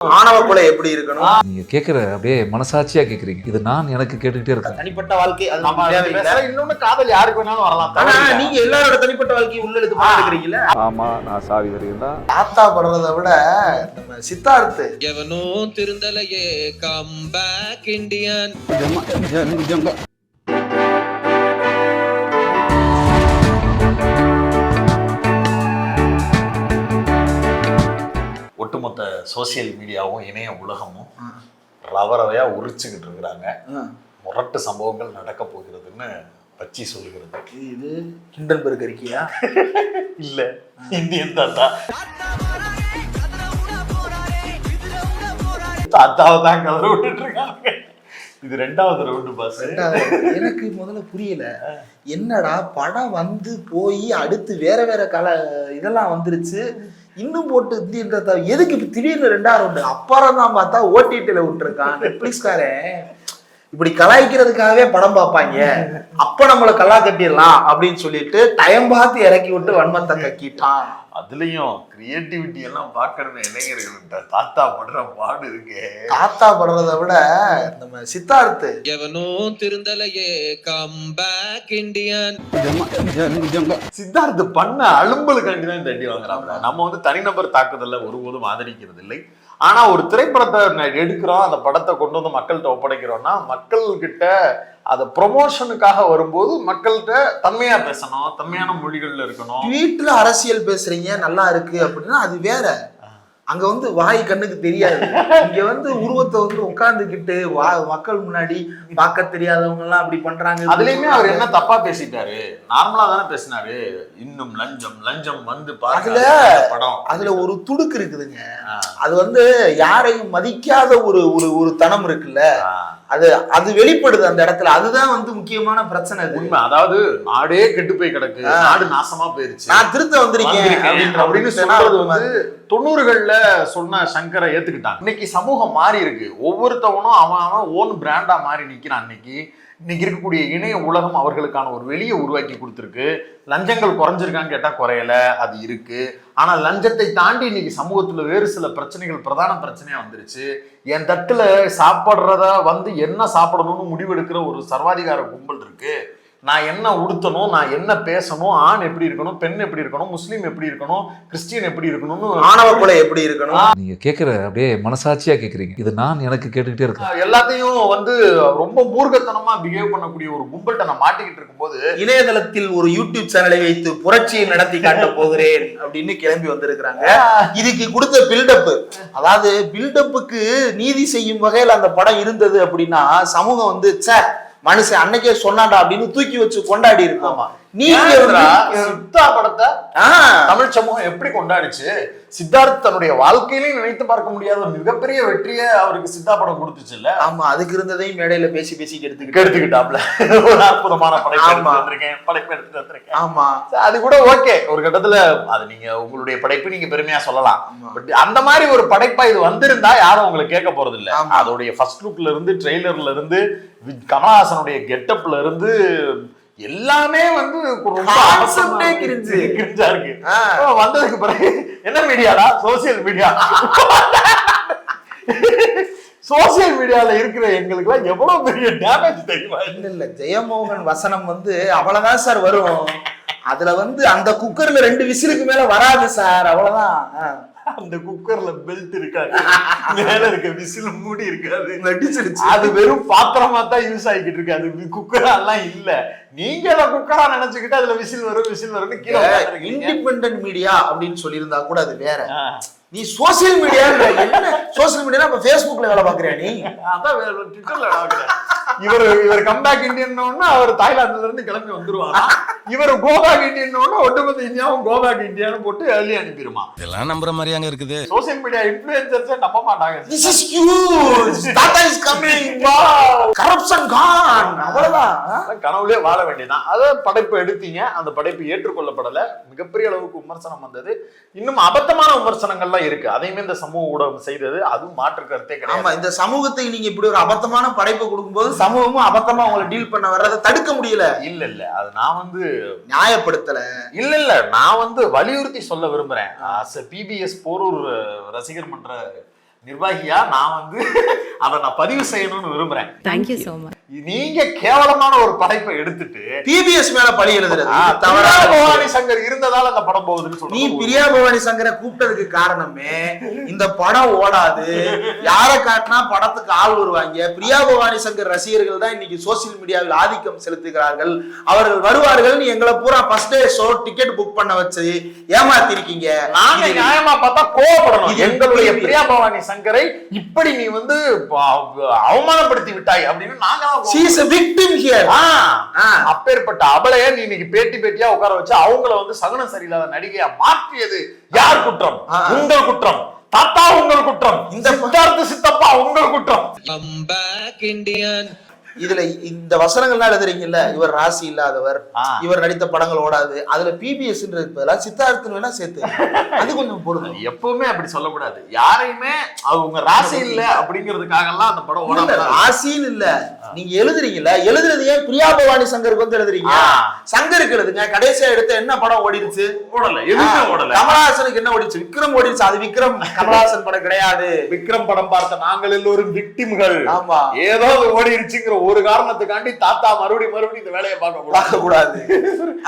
ஆணவ கொலை எப்படி இருக்கணும்? நீங்க கேக்குற அப்படியே மனசாட்சியா கேக்குறீங்க. இது நான் எனக்கு கேட்டுக்கிட்டே இருக்கேன். தனிப்பட்ட வாழ்க்கை அது நம்ம. இன்னொன்னு காதல் யாருக்கு வேணாலும் வரலாம். ஆனா. நீங்க எல்லாரோட தனிப்பட்ட வாழ்க்கையை உள்ள எடுத்து பாத்துக்கிறீங்கல்ல ஆமா நான் சாவி வருகிறதா தாத்தா படுறதை விட நம்ம சித்தார்த்து. எவனோ திருந்தலையே கம் பேக் இண்டியன் ஒட்டுமொத்த சோசியல் மீடியாவும் இணைய உலகமும் ரவரவையா உரிச்சுக்கிட்டு இருக்கிறாங்க. முரட்டு சம்பவங்கள் நடக்க போகிறதுன்னு பச்சி சொல்லுகிறது இது ஹிண்டன்பர்க் இருக்கியா இல்ல. இந்தியன் தாத்தா. தாத்தாவை தான் கதற விட்டுட்டு இருக்காங்க. இது ரெண்டாவது ரவுண்டு பாஸ் எனக்கு முதல்ல புரியல. என்னடா படம் வந்து போய் அடுத்து வேற வேற கல இதெல்லாம் வந்துருச்சு. இன்னும் போட்டு இந்தியன்றத எதுக்கு இப்போ திடீர்னு ரெண்டாவது ரவுண்டு அப்புறம் தான் பார்த்தா ஓடிடில விட்டுருக்கான் நெட்ஃபிளிக்ஸ்காரன் இப்படி கலாய்க்கிறதுக்காகவே படம் பார்ப்பாங்க. அப்ப நம்மளை கல்லா கட்டிடலாம் அப்படின்னு சொல்லிட்டு டைம் பார்த்து இறக்கி விட்டு வன்மத்தை கக்கிட்டான். அதுலயும் கிரியேட்டிவிட்டி எல்லாம் பார்க்கணுமே இளைஞர்கள் தாத்தா படுற பாடு இருக்கே. தாத்தா படுறதை விட நம்ம சித்தார்த்து. எவனோ திருந்தலையே கம் பேக் இண்டியன் சித்தார்த் பண்ண அலும்பலுக்காண்டி தான் தண்டி வாங்குறாங்க நம்ம வந்து தனிநபர் தாக்குதல்ல ஒருபோதும் ஆதரிக்கிறது இல்லை ஆனா ஒரு திரைப்படத்தை எடுக்கிறோம் அந்த படத்தை கொண்டு வந்து மக்கள்கிட்ட ஒப்படைக்கிறோம்னா மக்கள்கிட்ட அதை ப்ரொமோஷனுக்காக வரும்போது மக்கள்கிட்ட தன்மையா பேசணும் தன்மையான மொழிகள்ல இருக்கணும். வீட்டுல அரசியல் பேசுறீங்க நல்லா இருக்கு அப்படின்னா அது வேற. அங்க வந்து வாய் கண்ணுக்கு தெரியாது. இங்க வந்து உருவத்தை வந்து உட்கார்ந்துகிட்டு வா மக்கள் முன்னாடி பார்க்க தெரியாதவங்க எல்லாம் அப்படி பண்றாங்க. அதுலயுமே அவர். என்ன தப்பா பேசிட்டாரு? நார்மலா தானே பேசினாரு. இன்னும் லஞ்சம் லஞ்சம் வந்து அதுல- படம். அதுல ஒரு துடுக்கு இருக்குதுங்க. அது வந்து யாரையும் மதிக்காத ஒரு ஒரு ஒரு தனம் இருக்குல்ல. அது அது வெளிப்படுது அந்த இடத்துல. அதுதான் வந்து முக்கியமான பிரச்சனை உண்மை. அதாவது நாடே கெட்டு போய் கிடக்கு. நாடு நாசமா போயிருச்சு. நான் திருத்த வந்திருக்கேன் அப்படின்னு சொல்றது வந்து தொண்ணூறுகள்ல சொன்ன சங்கரை ஏத்துக்கிட்டாங்க. இன்னைக்கு சமூகம் மாறி இருக்கு. ஒவ்வொருத்தவனும் அவன் அவன் ஓன் பிராண்டா மாறி நிக்கிறான். இன்னைக்கு இன்னைக்கு இருக்கக்கூடிய இணைய உலகம் அவர்களுக்கான ஒரு வெளியை உருவாக்கி கொடுத்துருக்கு. லஞ்சங்கள் குறைஞ்சிருக்கான்னு கேட்டால் குறையல அது இருக்கு. ஆனால் லஞ்சத்தை தாண்டி இன்னைக்கு சமூகத்தில் வேறு சில பிரச்சனைகள் பிரதான பிரச்சனையாக வந்துருச்சு. என் தட்டில் சாப்பிட்றத வந்து என்ன சாப்பிடணும்னு முடிவெடுக்கிற ஒரு சர்வாதிகார கும்பல் இருக்குது நான் என்ன உடுத்தணும் நான் என்ன பேசணும் ஆண் எப்படி இருக்கணும் பெண் எப்படி இருக்கணும் முஸ்லீம் எப்படி இருக்கணும் கிறிஸ்டியன் எப்படி இருக்கணும்னு ஆணவ கொலை எப்படி இருக்கணும்? நீங்க கேக்குற அப்படியே மனசாட்சியா கேக்குறீங்க. இது நான் எனக்கு கேட்டுக்கிட்டே இருக்கேன். எல்லாத்தையும் வந்து ரொம்ப மூர்க்கத்தனமா பிஹேவ் பண்ணக்கூடிய ஒரு கும்பல்கிட்ட நான் மாட்டிக்கிட்டு இருக்கும்போது இணையதளத்தில் ஒரு யூடியூப் சேனலை வைத்து புரட்சியை நடத்தி காட்டப் போகிறேன் அப்படின்னு கிளம்பி வந்திருக்கிறாங்க. இதுக்கு கொடுத்த பில்டப் அதாவது பில்டப்புக்கு நீதி செய்யும் வகையில் அந்த படம் இருந்தது அப்படின்னா சமூகம் வந்து ச்சே மனுஷன் அன்னைக்கே சொன்னாடா அப்படின்னு தூக்கி வச்சு கொண்டாடி இருக்கோமா நீங்க சித்தா படத்தை தமிழ் சமூகம் எப்படி கொண்டாடிச்சு? சித்தார்த் தன்னுடைய வாழ்க்கையிலையும் நினைத்து பார்க்க முடியாத மிகப்பெரிய வெற்றியை அவருக்கு சித்தா படம் கொடுத்துச்சு இல்ல ஆமா அதுக்கு இருந்ததையும் மேடையில பேசி பேசிட்டு எடுத்துக்கிட்டு எடுத்துக்கிட்டாப்ல ஒரு அற்புதமான படைப்பு வந்திருக்கேன் படைப்பு எடுத்து வந்திருக்கேன் ஆமா. அது கூட ஓகே. ஒரு கட்டத்துல அது நீங்க உங்களுடைய படைப்பு நீங்க பெருமையா சொல்லலாம். பட் அந்த மாதிரி ஒரு படைப்பா இது வந்திருந்தா யாரும் உங்களை கேட்க போறது இல்ல. அதோடைய ஃபர்ஸ்ட் லுக்ல இருந்து ட்ரெய்லர்ல இருந்து கமலஹாசனுடைய கெட்டப்ல இருந்து எல்லாமே வந்து ரொம்ப Concept அவசரமா ஏ இருக்கு. வந்ததுக்கு பிறகு என்ன மீடியாடா? சோசியல் மீடியா சோசியல் மீடியால இருக்கிற எங்களுக்கு எல்லாம் எவ்வளவு பெரிய டேமேஜ் தெரியுமா? இல்ல இல்ல. ஜெயமோகன் வசனம் வந்து அவ்வளவுதான் சார் வரும். அதுல வந்து அந்த குக்கர்ல ரெண்டு விசிலுக்கு மேல வராது சார் அவ்வளவுதான். அந்த குக்கர்ல பெல்ட் இருக்காது. மேல இருக்க விசில் மூடி இருக்காது. நடிச்சிருச்சு. அது வெறும் பாத்திரமா தான் யூஸ் ஆகிக்கிட்டு இருக்கு. அது குக்கரா எல்லாம் இல்ல. நீங்க அதை குக்கரா நினைச்சுக்கிட்டு அதுல விசில் வரும் விசில் வரும்னு கீழே. இண்டிபெண்டன்ட் மீடியா அப்படின்னு சொல்லியிருந்தா கூட அது வேற. நீ சோசியல் மீடியா என்ன சோசியல் மீடியா அப்ப Facebookல வேலை பாக்குறியா நீ அதான் ட்விட்டர்ல பார்க்கிறேன். இவர் இவர் கம்பேக் இந்தியன் அவர் தாய்லாந்துல இருந்து கிளம்பி வந்துருவாரா இவர் கோபேக் இந்தியன் ஒட்டுமொத்த இந்தியாவும் கோபேக் இந்தியான்னு போட்டு எழுதி அனுப்பிடுமா இதெல்லாம் நம்புற மாதிரியாங்க இருக்குது சோசியல் மீடியா இன்ஃபுளுசர்ஸே நம்ப மாட்டாங்க This is huge. Tata is coming. Wow. Corruption gone. அவ்வளவுதான் கனவுலயே வாழ வேண்டியதான் அதை படைப்பு எடுத்தீங்க அந்த படைப்பு ஏற்றுக்கொள்ளப்படல மிகப்பெரிய அளவுக்கு விமர்சனம் வந்தது இன்னும் அபத்தமான விமர்சனங்கள்லாம் இருக்கு. அதையுமே இந்த சமூக ஊடகம் செய்தது. அதுவும் மாற்று கருத்தே ஆமா கிடையாது இந்த சமூகத்துக்கு நீங்க இப்படி ஒரு அபத்தமான படைப்பு கொடுக்கும்போது சமூகமும் அபத்தமா உங்களை டீல் பண்ண வர்றதை தடுக்க முடியல. இல்ல இல்ல. அது நான் வந்து நியாயப்படுத்தல. இல்ல இல்ல. நான் வந்து வலியுறுத்தி சொல்ல விரும்புறேன். பிபிஎஸ் போரூர் ரசிகர் மன்ற நிர்வாகியா நான் வந்து அதை நான் பதிவு செய்யணும்னு விரும்புறேன். தேங்க்யூ ஸோ மச் நீங்க கேவலமான ஒரு படைப்பை எடுத்துட்டு பிபிஎஸ் மேல பழி எழுதுறது. விஷயம். பவானி சங்கர் இருந்ததால அந்த படம் போகுதுன்னு நீ சொல்றீங்க பிரியா பவானி சங்கரை கூப்பிட்டதுக்கு காரணமே இந்த படம் ஓடாது. யாரை காட்டினா படத்துக்கு ஆள் வருவாங்க. பிரியா பவானி சங்கர் ரசிகர்கள் தான் இன்னைக்கு சோசியல் மீடியாவில் ஆதிக்கம் செலுத்துகிறார்கள். அவர்கள் வருவார்கள் எங்களை பூரா first day show ticket book பண்ண வச்சு ஏமாத்திருக்கீங்க. நாங்க நியாயமா பார்த்தா கோவப்படணும். எங்களுடைய? பிரியா பவானி சங்கரை இப்படி நீ வந்து அவமானப்படுத்தி விட்டாய் அப்படின்னு நாங்க தான் she is a victim here. ஆ, ஆ. அப்பேற்பட்ட அபலைய நீ இன்னைக்கு பேட்டி பேட்டியா உட்கார வச்சு அவங்கள வந்து சகுனம் சரியில்லாத நடிகையா மாற்றியது. யார் குற்றம். உங்கள் குற்றம். தாத்தா உங்கள் குற்றம். இந்த சித்தார்த்த சித்தப்பா உங்கள் குற்றம். இதுல இந்த வசனங்கள்லாம் எழுதுறீங்கல்ல இவர் ராசி இல்லாதவர். இவர் நடித்த படங்கள் ஓடாது அதுல பிபிஎஸ் பதிலா சித்தார்த்தன் வேணா சேர்த்து. அது கொஞ்சம் பொருந்தும். எப்பவுமே அப்படி சொல்லக்கூடாது. யாரையுமே அவங்க ராசி இல்ல அப்படிங்கிறதுக்காக எல்லாம் அந்த படம் ஓடாம ராசின்னு இல்ல. நீங்க எழுதுறீங்கல்ல? எழுதுறது ஏன் பிரியா பவானி சங்கருக்கு வந்து எழுதுறீங்க. சங்கருக்கு எழுதுங்க. கடைசியா எடுத்த என்ன படம் ஓடிடுச்சு? ஓடல. எதுவுமே ஓடல. கமலஹாசனுக்கு என்ன ஓடிச்சு விக்ரம் ஓடிடுச்சு. அது விக்ரம். கமலஹாசன் படம் கிடையாது. விக்ரம் படம் பார்த்த நாங்கள் எல்லோரும் விக்டிம்கள் ஆமா. ஏதோ அது ஓடிருச்சுங்கிற ஒரு காரணத்துக்காண்டி தாத்தா மறுபடியும் மறுபடியும் இந்த வேலையை பார்க்க கூடாது. பார்க்க கூடாது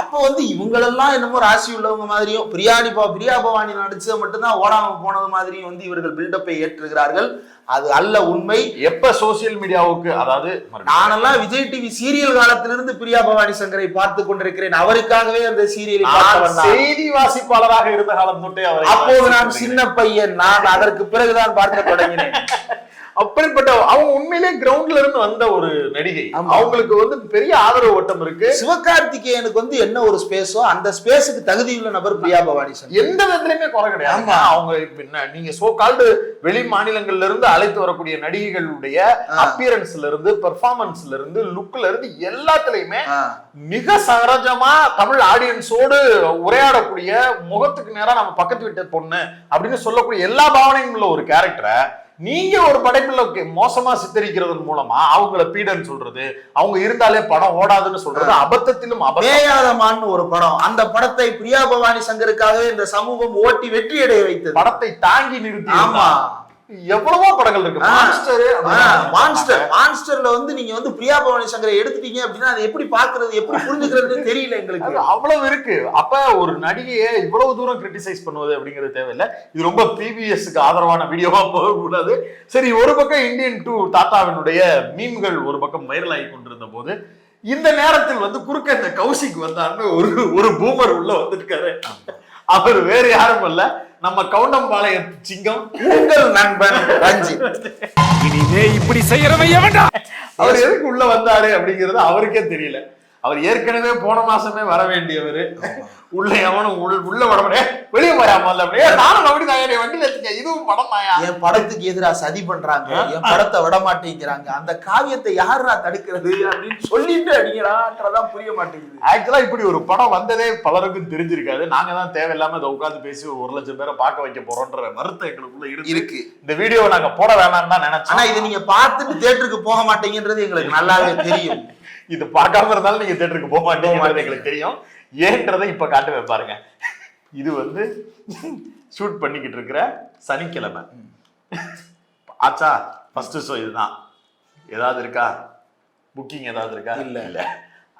அப்ப வந்து இவங்களெல்லாம் என்னமோ ராசி உள்ளவங்க மாதிரியும் பிரியாணி பிரியா பவானி நடிச்சது மட்டும்தான் ஓடாம போனது மாதிரியும் வந்து இவர்கள் பில்டப்பை ஏற்றுகிறார்கள். அது அல்ல உண்மை. எப்ப சோசியல் மீடியாவுக்கு அதாவது நானெல்லாம் விஜய் டிவி சீரியல் காலத்திலிருந்து பிரியா பவானி சங்கரை பார்த்து கொண்டிருக்கிறேன் அவருக்காகவே அந்த சீரியலை. செய்தி வாசிப்பாளராக இருந்த காலம் தொட்டே அவரை அப்போது நான். சின்ன பையன் நான் அதற்கு பிறகுதான் பார்க்க தொடங்கினேன் அப்படிப்பட்ட அவங்க உண்மையிலே கிரவுண்ட்ல இருந்து வந்த ஒரு நடிகை. அவங்களுக்கு வந்து பெரிய ஆதரவு ஓட்டம் இருக்கு சிவகார்த்திகேயனுக்கு வந்து என்ன ஒரு ஸ்பேஸோ அந்த ஸ்பேஸுக்கு தகுதியுள்ள நபர் பிரியா பவானி சங்கர் எந்த விதத்துலயுமே குறை கிடையாது. அவங்க என்ன, நீங்க சோ கால்டு வெளி மாநிலங்கள்ல இருந்து அழைத்து வரக்கூடிய நடிகைகளுடைய. அப்பியரன்ஸ்ல இருந்து பெர்ஃபார்மன்ஸ்ல இருந்து லுக்ல இருந்து எல்லாத்துலயுமே. மிக சகஜமா தமிழ் ஆடியன்ஸோடு உரையாடக்கூடிய முகத்துக்கு நேரா நம்ம பக்கத்து வீட்டு பொண்ணு அப்படின்னு சொல்லக்கூடிய எல்லா பாவனையும் உள்ள ஒரு கேரக்டரை நீங்க ஒரு படைப்புல மோசமா சித்தரிக்கிறதன் மூலமா அவங்கள பீடன்னு சொல்றது அவங்க இருந்தாலே படம் ஓடாதுன்னு சொல்றது அபத்தத்திலும் அபத்தம். மேயாதமான்னு ஒரு படம். அந்த படத்தை பிரியா பவானி சங்கருக்காகவே இந்த சமூகம் ஓட்டி வெற்றி அடைய வைத்தது. படத்தை தாங்கி நிறுத்தி ஆமா. எவ்வளவோ படங்கள் இருக்கு. மான்ஸ்டர் மான்ஸ்டர் மான்ஸ்டர்ல வந்து நீங்க வந்து பிரியா பவானி சங்கரை எடுத்துட்டீங்க அப்படின்னா அதை எப்படி பாக்குறது எப்படி புரிஞ்சுக்கிறதுன்னு தெரியல எங்களுக்கு. அவ்வளவு இருக்கு. அப்ப ஒரு நடிகையை இவ்வளவு தூரம் கிரிட்டிசைஸ் பண்ணுவது அப்படிங்கிறது தேவையில்லை. இது ரொம்ப பிபிஎஸ்க்கு ஆதரவான வீடியோவா போகக்கூடாது சரி ஒரு பக்கம் இந்தியன் டூ தாத்தாவினுடைய மீன்கள் ஒரு பக்கம் வைரல் ஆகி கொண்டிருந்த போது இந்த நேரத்தில் வந்து குறுக்க இந்த கௌசிக் வந்தான்னு ஒரு ஒரு பூமர் உள்ள வந்திருக்காரு. அவர் வேற யாரும் இல்ல நம்ம கவுண்டம்பாளைய சிங்கம் உங்கள் நண்பன் ரஞ்சித் இனிமே இப்படி செய்யறவன் எவன்டா? அவர் எதுக்கு உள்ள வந்தாரு அப்படிங்கிறது அவருக்கே தெரியல. அவர் ஏற்கனவே போன மாசமே வர வேண்டியவர். உள்ள எவனும் உள் உள்ள முடியாது வெளியே அப்படியே நானும் அப்படி தான் வண்டியில எடுத்துக்க இதுவும் படம் என் படத்துக்கு எதிரா சதி பண்றாங்க. என் படத்தை விட மாட்டேங்கிறாங்க. அந்த காவியத்தை யாருடா தடுக்கிறது? அப்படின்னு சொல்லிட்டு அடிக்கிறான்றதான் புரிய மாட்டேங்குது. ஆக்சுவலா இப்படி ஒரு படம் வந்ததே பலருக்கும் தெரிஞ்சிருக்காது. நாங்க தான் தேவையில்லாம இதை உட்காந்து பேசி ஒரு லட்சம் பேரை பார்க்க வைக்க போறோம்ன்ற வருத்தம் எங்களுக்குள்ள இருக்கு. இந்த வீடியோவை நாங்க போட வேணாம்னு தான் ஆனா நினைச்சோம் இது நீங்க பார்த்துட்டு தியேட்டருக்கு போக மாட்டீங்கன்றது எங்களுக்கு நல்லாவே தெரியும். இது பார்க்காம இருந்தாலும் நீங்க தேட்டருக்கு போக மாட்டீங்கிறது எங்களுக்கு தெரியும். ஏன்றதை இப்ப காட்டுவேன் பாருங்க. இது வந்து ஷூட் பண்ணிக்கிட்டு இருக்கிற சனிக்கிழமை. ஆச்சா ஃபர்ஸ்ட் ஷோ இதுதான். ஏதாவது இருக்கா? புக்கிங் ஏதாவது இருக்கா? இல்ல. இல்ல.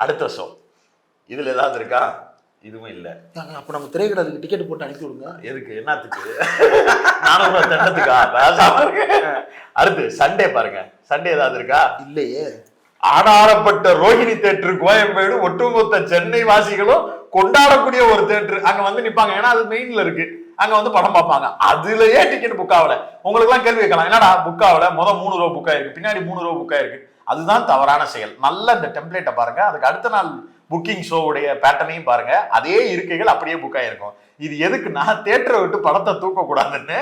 அடுத்த ஷோ இதுல ஏதாவது இருக்கா? இதுவும் இல்ல. அப்ப நம்ம திரைக்கடத்துக்கு டிக்கெட் போட்டு அனுப்பி விடுங்க. எதுக்கு? என்னத்துக்கு? ரூபாய் தண்டத்துக்கா. அடுத்து சண்டே பாருங்க. சண்டே ஏதாவது இருக்கா? இல்லையே. ஆடாரப்பட்ட ரோஹிணி தேட்டர் கோயம்பேடு ஒட்டுமொத்த சென்னை வாசிகளும் கொண்டாடக்கூடிய ஒரு தேட்டர் அங்க வந்து நிப்பாங்க. ஏன்னா அது மெயின்ல இருக்கு. அங்க வந்து படம் பார்ப்பாங்க. அதுலயே டிக்கெட் புக் ஆகல. உங்களுக்கு எல்லாம் கேள்வி கேட்கலாம். என்னடா புக் ஆகல? முத மூணு ரூபா புக் ஆயிருக்கு. பின்னாடி மூணு ரூபா புக் ஆயிருக்கு. அதுதான் தவறான செயல். நல்ல இந்த டெம்ப்ளேட்டை பாருங்க. அதுக்கு அடுத்த நாள் புக்கிங் ஷோவுடைய பேட்டர்னையும் பாருங்க. அதே இருக்கைகள் அப்படியே புக் ஆயிருக்கும். இது எதுக்குன்னா தேட்டரை விட்டு படத்தை தூக்க கூடாதுன்னு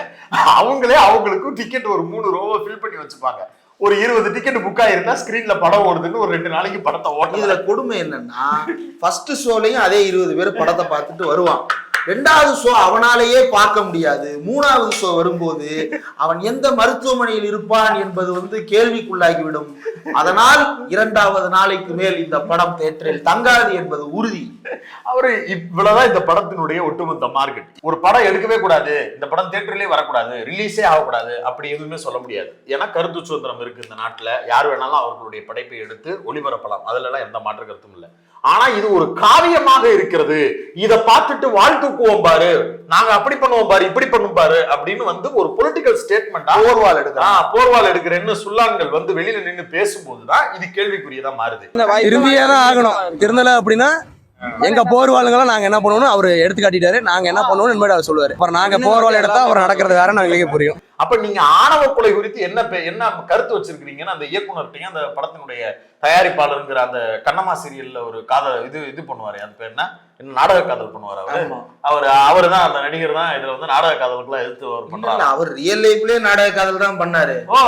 அவங்களே அவங்களுக்கும் டிக்கெட் ஒரு மூணு ரூபா ஃபில் பண்ணி வச்சுப்பாங்க. ஒரு இருபது டிக்கெட் புக் ஆயிருந்தா ஸ்கிரீன்ல படம் ஓடுதுன்னு ஒரு ரெண்டு நாளைக்கு படத்தை இதுல கொடுமை என்னன்னா ஃபர்ஸ்ட் ஷோலையும் அதே இருபது பேர் படத்தை பார்த்துட்டு வருவான். ரெண்டாவது ஷோ அவனாலேயே பார்க்க முடியாது. மூணாவது ஷோ வரும்போது அவன் எந்த மருத்துவமனையில் இருப்பான் என்பது வந்து கேள்விக்குள்ளாகிவிடும். அதனால் இரண்டாவது நாளைக்கு மேல் இந்த படம் தேட்டரில் தங்காது என்பது உறுதி. அவரு இவ்வளவுதான் இந்த படத்தினுடைய ஒட்டுமொத்த மார்க்கெட் ஒரு படம் எடுக்கவே கூடாது. இந்த படம் தியேட்டர்லயே வரக்கூடாது. ரிலீஸே ஆகக்கூடாது. அப்படி எதுவுமே சொல்ல முடியாது. ஏன்னா கருத்து சுதந்திரம் இருக்கு இந்த நாட்டுல. யார் வேணாலும் அவர்களுடைய படைப்பை எடுத்து ஒளிபரப்பலாம். அதுல எல்லாம் எந்த மாற்று கருத்தும் இல்லை. ஆனா இது ஒரு காவியமாக இருக்கிறது. இத பார்த்துட்டு வாழ் தூக்குவோம் பாரு. நாங்க அப்படி பண்ணுவோம் பாரு இப்படி பண்ணுவோம் பாரு அப்படின்னு வந்து ஒரு பொலிட்டிக்கல் ஸ்டேட்மெண்டா போர்வால் எடுக்கிறான் போர்வால் எடுக்கிறேன்னு சுல்லான்கள் வந்து வெளியில நின்னு பேசும்போதுதான் இது கேள்விக்குரியதா மாறுது. இருந்தியே தான் ஆகணும். இருந்தல அப்படின்னா எங்க போர்வாளுங்களாம் நாங்க என்ன பண்ணுவோம் அவர் எடுத்து காட்டிட்டாரு நாங்க என்ன பண்ணுவோம் இனிமேல் அவர் சொல்லுவாரு. அப்புறம் நாங்க போர்வால் எடுத்தா அவர் நடக்கிறது வேற நாங்களுக்கே புரியும். அப்ப நீங்க ஆணவ கொலை குறித்து என்ன என்ன கருத்து வச்சிருக்கீங்கன்னு அந்த இயக்குனர்கிட்டயும் அந்த படத்தினுடைய தயாரிப்பாளருங்கிற அந்த கண்ணம்மா சீரியல்ல ஒரு காதல் இது இது பண்ணுவாரு. அது பேர் என்ன? நாடக காதல் பண்ணுவாரு அவரு. அவர் அவர் தான் அந்த நடிகர் தான். இதுல வந்து நாடக காதலுக்குலாம் எதிர்த்து அவர் பண்றாரு. இல்ல, அவர் ரியல் லைஃப்லயே நாடக காதல் தான் பண்ணாரு. ஓ!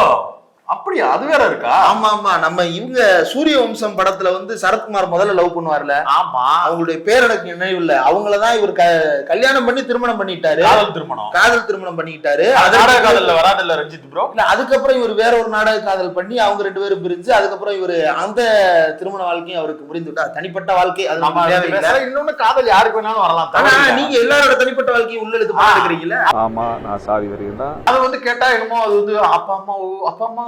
அப்படியா? அது வேற இருக்கா? ஆமா ஆமா. நம்ம இவங்க சூரிய வம்சம் படத்துல வந்து சரத்குமார் முதல்ல லவ் பண்ணுவார்ல? ஆமா. அவங்களுடைய பேர் எனக்கு நினைவு இல்ல. அவங்களதான் இவர் க- கல்யாணம் பண்ணி திருமணம் பண்ணிட்டாரு. காதல் திருமணம். காதல் திருமணம் பண்ணிக்கிட்டாரு நாடக காதல்ல வராதுல்ல ரஞ்சித் ப்ரோ இல்ல அதுக்கப்புறம் இவர் வேற ஒரு நாடக காதல் பண்ணி அவங்க ரெண்டு பேரும் பிரிஞ்சு அதுக்கப்புறம் இவர் அந்த திருமண வாழ்க்கையும் அவருக்கு முடிந்து விட்டார் தனிப்பட்ட வாழ்க்கை அது. இன்னொன்னு காதல் யாருக்கு வேணாலும் வரலாம். ஆனா. நீங்க எல்லாரோட தனிப்பட்ட வாழ்க்கையும் உள்ள எடுத்து பாத்துக்கிறீங்களா ஆமா நான் சாவி வருகிறேன் தான். அது வந்து கேட்டா என்னமோ அது வந்து அப்பா அம்மா அப்பா அம்மா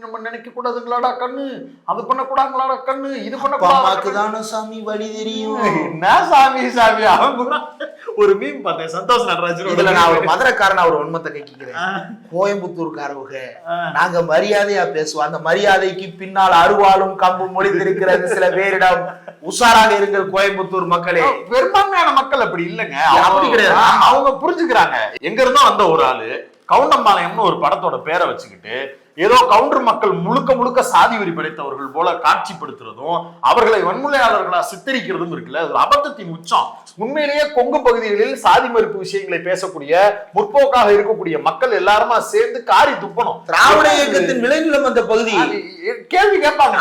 நம்ம நினைக்க கூடாதுங்களாடா கண்ணு? அது பண்ண கூடாதுங்களாடா கண்ணு? இது பண்ண அப்பா அம்மாக்கு கூடாது தானே சாமி வழி தெரியும். என்ன சாமி சாமி? அவன் கூட ஒரு மீம் பார்த்தேன். சந்தோஷ் நடராஜன் இதுல நான் ஒரு மதுரைக்காரன் அவர் உண்மத்தை கேட்கிறேன். கோயம்புத்தூர்காரவங்க நாங்க மரியாதையா பேசுவோம். அந்த மரியாதைக்கு பின்னால் அருவாளும் கம்பும் மொழிந்திருக்கிறது சில பேரிடம். உஷாராக இருங்கள் கோயம்புத்தூர் மக்களே. பெரும்பான்மையான மக்கள் அப்படி இல்லைங்க. அப்படி அவங்க- கிடையாது. அவங்க புரிஞ்சுக்கிறாங்க. எங்க இருந்தோ வந்த ஒரு ஆளு கவுண்டம்பாளையம்னு ஒரு படத்தோட பேரை வச்சுக்கிட்டு ஏதோ கவுண்டர் மக்கள் முழுக்க முழுக்க சாதி வெறி படைத்தவர்கள் போல காட்சிப்படுத்துறதும் அவர்களை வன்முறையாளர்களா சித்தரிக்கிறதும் இருக்குல்ல. அது அபத்தத்தின் உச்சம். உண்மையிலேயே கொங்கு பகுதிகளில் சாதி மறுப்பு விஷயங்களை பேசக்கூடிய முற்போக்காக இருக்கக்கூடிய மக்கள் எல்லாருமா சேர்ந்து காரி துப்பணும். திராவிட இயக்கத்தின் விளைநிலம் அந்த பகுதி. கேள்வி கேட்பாங்க.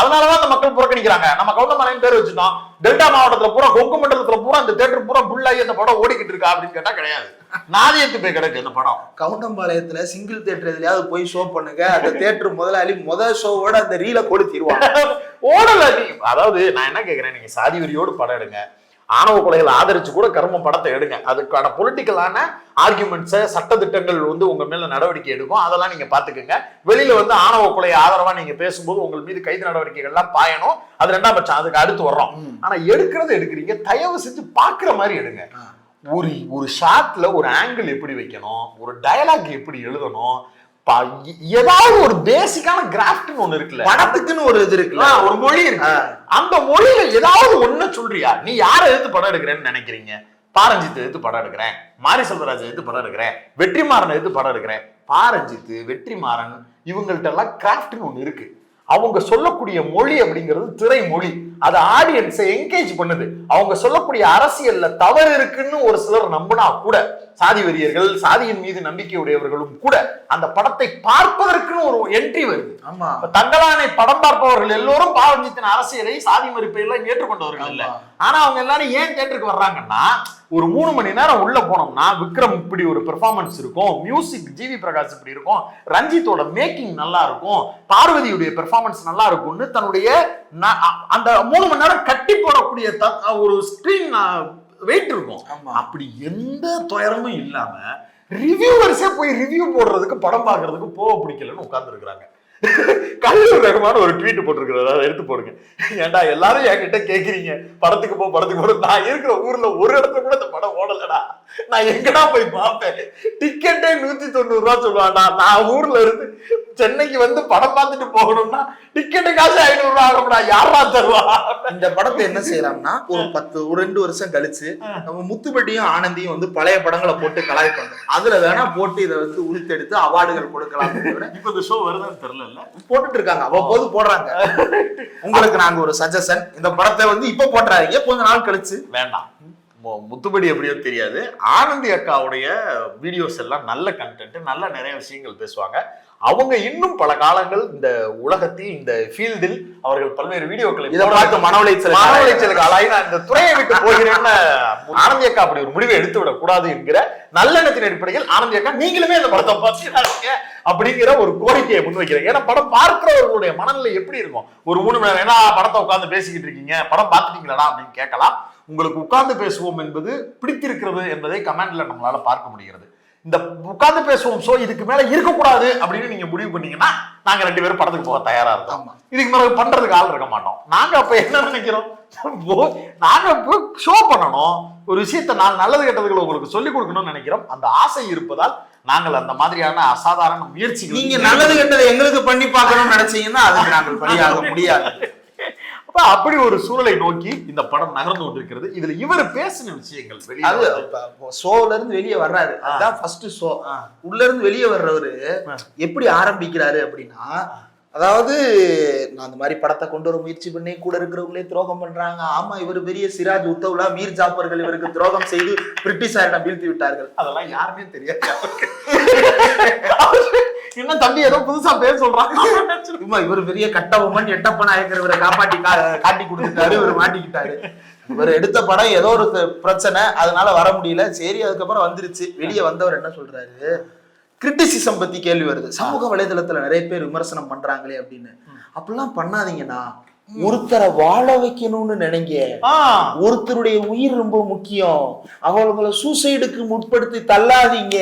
அதனாலதான் அந்த மக்கள் புறக்கணிக்கிறாங்க. நம்ம கவுண்டமலைன்னு பேர் வச்சுட்டோம். டெல்டா மாவட்டத்துல பூரா கொங்கு மண்டலத்துல பூரா அந்த தேட்டர் பூரா புல்லாகி அந்த படம் ஓடிக்கிட்டு இருக்கா அப்படின்னு கேட்டா கிடையாது. நாதியத்து போய் கிடக்கு அந்த படம்? கவுண்டம்பாளையத்துல சிங்கிள் தேட்டர் எதுலயாவது போய் ஷோ பண்ணுங்க. அந்த தேட்டர் முதலாளி முத ஷோவோட அந்த ரீல கொடுத்திருவாங்க ஓடல நீ. அதாவது நான் என்ன கேக்குறேன் நீங்க சாதி வெறியோடு படம் எடுங்க. ஆணவ கொலைகளை ஆதரிச்சு கூட கர்ம படத்தை எடுங்க. அதுக்கான பொலிட்டிக்கலான ஆர்குமெண்ட்ஸை சட்டத்திட்டங்கள் வந்து உங்க மேல நடவடிக்கை எடுக்கும். அதெல்லாம் நீங்க பாத்துக்கோங்க வெளியில வந்து ஆணவ கொலை ஆதரவா நீங்க பேசும்போது உங்கள் மீது கைது நடவடிக்கைகள்லாம் பாயணும். அது ரெண்டாம் பட்சம் அதுக்கு அடுத்து வர்றோம். ம். ஆனா எடுக்கிறது எடுக்கிறீங்க. தயவு செஞ்சு பாக்குற மாதிரி எடுங்க. ஒரு ஒரு ஷாட்ல ஒரு ஆங்கிள் எப்படி வைக்கணும்? ஒரு டயலாக் எப்படி எழுதணும்? ஏதாவது ஒரு பேசிக்கான கிராஃப்ட்னு ஒண்ணு இருக்குல்ல? படத்துக்குன்னு ஒரு இது இருக்குல்ல? ஒரு மொழி இருக்கு. அந்த மொழியில ஏதாவது ஒண்ணு சொல்றியா? நீ யாரை எடுத்து படம் எடுக்கிறேன்னு நினைக்கிறீங்க? பாரஞ்சித் எடுத்து படம் எடுக்கிறேன். மாரி செல்வராஜ் எடுத்து படம் எடுக்கிறேன். வெற்றிமாறன் எடுத்து படம் எடுக்கிறேன். பாரஞ்சித் வெற்றிமாறன் இவங்கள்ட்ட எல்லாம் கிராஃப்ட்னு ஒண்ணு இருக்கு. அவங்க சொல்லக்கூடிய மொழி அப்படிங்கிறது திரை மொழி அது ஆடியன்ஸை என்கேஜ் பண்ணுது. அவங்க சொல்லக்கூடிய அரசியல்ல தவறு இருக்குன்னு ஒரு சிலர் நம்பினா கூட சாதி வெறியர்கள் சாதியின் மீது நம்பிக்கை உடையவர்களும் கூட அந்த படத்தை பார்ப்பதற்குன்னு ஒரு என்ட்ரி வருது. ஆமா. இப்ப தங்களானை படம் பார்ப்பவர்கள் எல்லோரும் பாவஞ்சித்தின் அரசியலை சாதி மறுப்பை எல்லாம் ஏற்றுக்கொண்டவர்கள் இல்ல. ஆனா அவங்க எல்லாரும் ஏன் தேட்டருக்கு வர்றாங்கன்னா ஒரு மூணு மணி நேரம் உள்ள போனோம்னா விக்ரம் இப்படி ஒரு பெர்ஃபார்மன்ஸ் இருக்கும். மியூசிக் ஜிவி பிரகாஷ் இப்படி இருக்கும். ரஞ்சித்தோட மேக்கிங் நல்லா இருக்கும். பார்வதியுடைய பெர்ஃபார்மன்ஸ் நல்லா இருக்கும்னு தன்னுடைய அந்த மூணு மணி நேரம் கட்டி போடக்கூடிய ஒரு ஸ்கிரீன் வெயிட் இருக்கும். அப்படி எந்த துயரமும் இல்லாம ரிவ்யூவர்ஸே போய் ரிவ்யூ போடுறதுக்கு படம் பார்க்கறதுக்கு போக பிடிக்கலன்னு உட்கார்ந்து இருக்கிறாங்க கல்லூர் ரகுமான் ஒரு ட்வீட் போட்டிருக்கிறாரு. அதை எடுத்து போடுங்க. ஏன்டா எல்லாரும் என்கிட்ட கேக்குறீங்க. படத்துக்கு போ படத்துக்கு போ நான் இருக்கிற ஊர்ல ஒரு இடத்துல கூட இந்த படம் ஓடலடா. நான் எங்கடா போய் பார்ப்பேன்? டிக்கெட்டே நூத்தி தொண்ணூறு ரூபா சொல்லுவான்டா. நான் ஊர்ல இருந்து சென்னைக்கு வந்து படம் பார்த்துட்டு போகணும்னா டிக்கெட்டு காசு ஐநூறு ரூபா ஆகும்டா. யாரா தருவா? இந்த படத்தை என்ன செய்யலாம்னா ஒரு பத்து ஒரு ரெண்டு வருஷம் கழிச்சு நம்ம முத்துப்பட்டியும் ஆனந்தியும் வந்து பழைய படங்களை போட்டு கலாய்ப்பாங்க. அதுல வேணா போட்டு இதை வந்து உரித்தெடுத்து அவார்டுகள் கொடுக்கலாம். இப்ப இந்த ஷோ வருதான்னு தெரியல. போட்டுட்டு இருக்காங்க அவ்வப்போது போடுறாங்க. உங்களுக்கு நாங்க ஒரு சஜஷன் இந்த படத்தை வந்து இப்ப போட்டுறாதீங்க. கொஞ்ச நாள் கழிச்சு. வேண்டாம். மு- முத்துப்படி எப்படியோ தெரியாது. ஆனந்தி அக்காவுடைய வீடியோஸ் எல்லாம் நல்ல கண்டென்ட் நல்ல நிறைய விஷயங்கள் பேசுவாங்க. அவங்க இன்னும் பல காலங்கள் இந்த உலகத்தில் இந்த ஃபீல்டில் அவர்கள் பல்வேறு வீடியோக்களை இதை பார்த்து மன உளைச்சல் மன உளைச்சலுக்கு ஆளாகி நான் இந்த துறையை விட்டு போகிறேன்னு ஆனந்தி அக்கா அப்படி ஒரு முடிவை எடுத்து விடக் கூடாது என்கிற நல்லெண்ணத்தின் அடிப்படையில் ஆனந்தி அக்கா நீங்களுமே இந்த படத்தை பார்த்துக்காதீங்க அப்படிங்கிற ஒரு கோரிக்கையை முன்வைக்கிறேன் ஏன்னா படம் பார்க்கிறவர்களுடைய மனநிலை எப்படி இருக்கும்? ஒரு மூணு மணி நேரம் ஏன்னா படத்தை உட்கார்ந்து பேசிக்கிட்டு இருக்கீங்க? படம் பார்த்துட்டீங்களா அப்படின்னு கேட்கலாம். உங்களுக்கு உட்கார்ந்து பேசுவோம் என்பது பிடித்திருக்கிறது என்பதை கமெண்ட்ல நம்மளால பார்க்க முடிகிறது. இந்த உட்கார்ந்து பேசுவோம் சோ இதுக்கு மேல இருக்கக்கூடாது அப்படின்னு நீங்க முடிவு பண்ணீங்கன்னா நாங்க ரெண்டு பேரும் படத்துக்கு போக தயாரா இருக்கோம். இதுக்கு மேல பண்றதுக்கு ஆள் இருக்க மாட்டோம். நாங்க அப்ப என்ன நினைக்கிறோம்? நாங்க ஷோ பண்ணணும். ஒரு விஷயத்த நான் நல்லது கெட்டதுகளை உங்களுக்கு சொல்லிக் கொடுக்கணும்னு நினைக்கிறோம். அந்த ஆசை இருப்பதால் நாங்கள் அந்த மாதிரியான அசாதாரண முயற்சிகள் நீங்க நல்லது கெட்டதை எங்களுக்கு பண்ணி பார்க்கணும்னு நினைச்சீங்கன்னா அதுக்கு நாங்கள் பலியாக முடியாது. அப்ப அப்படி ஒரு சூழலை நோக்கி இந்த படம் நகர்ந்து கொண்டிருக்கிறது. இதுல இவர் பேசின விஷயங்கள் வெளியே. ஷோல இருந்து வெளியே வர்றாரு. அதுதான் ஃபர்ஸ்ட் ஷோ உள்ள இருந்து வெளியே வர்றவரு எப்படி ஆரம்பிக்கிறாரு அப்படின்னா அதாவது நான் அந்த மாதிரி படத்தை கொண்டு வர முயற்சி பண்ணி கூட இருக்கிறவங்களே துரோகம் பண்றாங்க. ஆமா இவர் பெரிய சிராஜ் உத்தவ்லா மீர் ஜாப்பர்கள் இவருக்கு துரோகம் செய்து பிரிட்டிஷாரிடம் வீழ்த்தி விட்டார்கள். அதெல்லாம் யாருமே தெரியாது. என்ன தம்பி ஏதோ புதுசா பேர் சொல்றாங்க சும்மா இவர் பெரிய கட்டபொம்மன் எட்டப்ப நாயக்கர் இவரை காப்பாட்டி கா- காட்டி கொடுத்துட்டாரு இவர் மாட்டிக்கிட்டாரு. இவர் எடுத்த படம் ஏதோ ஒரு பிரச்சனை அதனால வர முடியல. சரி அதுக்கப்புறம் வந்துருச்சு. வெளியே வந்தவர் என்ன சொல்றாரு? கிரிட்டிசிசம் பத்தி கேள்வி வருது. சமூக வலைதளத்துல நிறைய பேர் விமர்சனம் பண்றாங்களே அப்படின்னு. அப்படிலாம் பண்ணாதீங்கண்ணா. ஒருத்தரை வாழ வைக்கணும்னு நினைங்க. ஒருத்தருடைய உயிர் ரொம்ப முக்கியம். அவங்கள சூசைடுக்கு முற்படுத்தி தள்ளாதீங்க.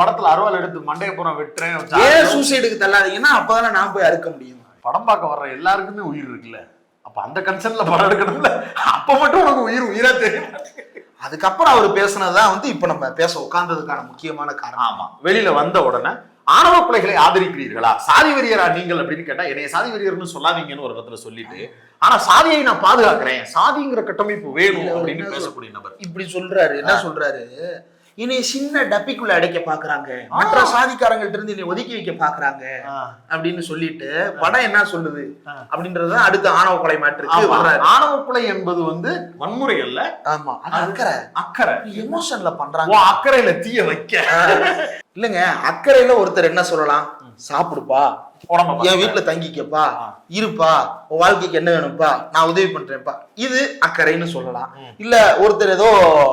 படத்துல அருவாள் எடுத்து மண்டையப்புறம் வெட்டுறேன் ஏன் சூசைடுக்கு தள்ளாதீங்கன்னா அப்பதானே நான் போய் அறுக்க முடியும். படம் பார்க்க வர்ற எல்லாருக்குமே உயிர் இருக்குல்ல. அப்ப அந்த கன்சர்ன்ல படம் எடுக்கணும்ல. அப்ப மட்டும் உனக்கு உயிர் உயிரா தெரியும். அதுக்கப்புறம் அவர் பேசுனதுதான் வந்து இப்ப நம்ம பேச உட்கார்ந்ததுக்கான முக்கியமான காரணம். ஆமா. வெளியில வந்த உடனே ஆணவ கொலைகளை ஆதரிக்கிறீர்களா? சாதி வெறியரா நீங்கள்? அப்படின்னு கேட்டா என்னைய சாதி வெறியர்னு சொல்லாதீங்கன்னு ஒரு இடத்துல சொல்லிட்டு ஆனா சாதியை நான் பாதுகாக்கிறேன். சாதிங்கிற கட்டமைப்பு வேணும். அப்படின்னு பேசக்கூடிய நபர். இப்படி சொல்றாரு. என்ன சொல்றாரு? இனி சின்ன டப்பிக்குள்ள அடைக்க பாக்குறாங்க. மற்ற சாதிக்காரங்கள்ட்ட இருந்து என்னை ஒதுக்கி வைக்க பாக்குறாங்க. அப்படின்னு சொல்லிட்டு படம் என்ன சொல்லுது? அப்படின்றத அடுத்த ஆணவ கொலை. வர்றாரு. ஆணவ கொலை என்பது வந்து வன்முறை அல்ல. ஆமா. அக்கறை. அக்கறை. எமோஷன்ல பண்றாங்க. அக்கறையில தீய வைக்க. இல்லங்க அக்கறையில ஒருத்தர் என்ன சொல்லலாம்? சாப்பிடுப்பா. என். வீட்டுல தங்கிக்கப்பா இருப்பா உன் வாழ்க்கைக்கு என்ன வேணும்ப்பா நான் உதவி பண்றேன்ப்பா. இது அக்கறைன்னு சொல்லலாம். இல்ல ஒருத்தர் ஏதோ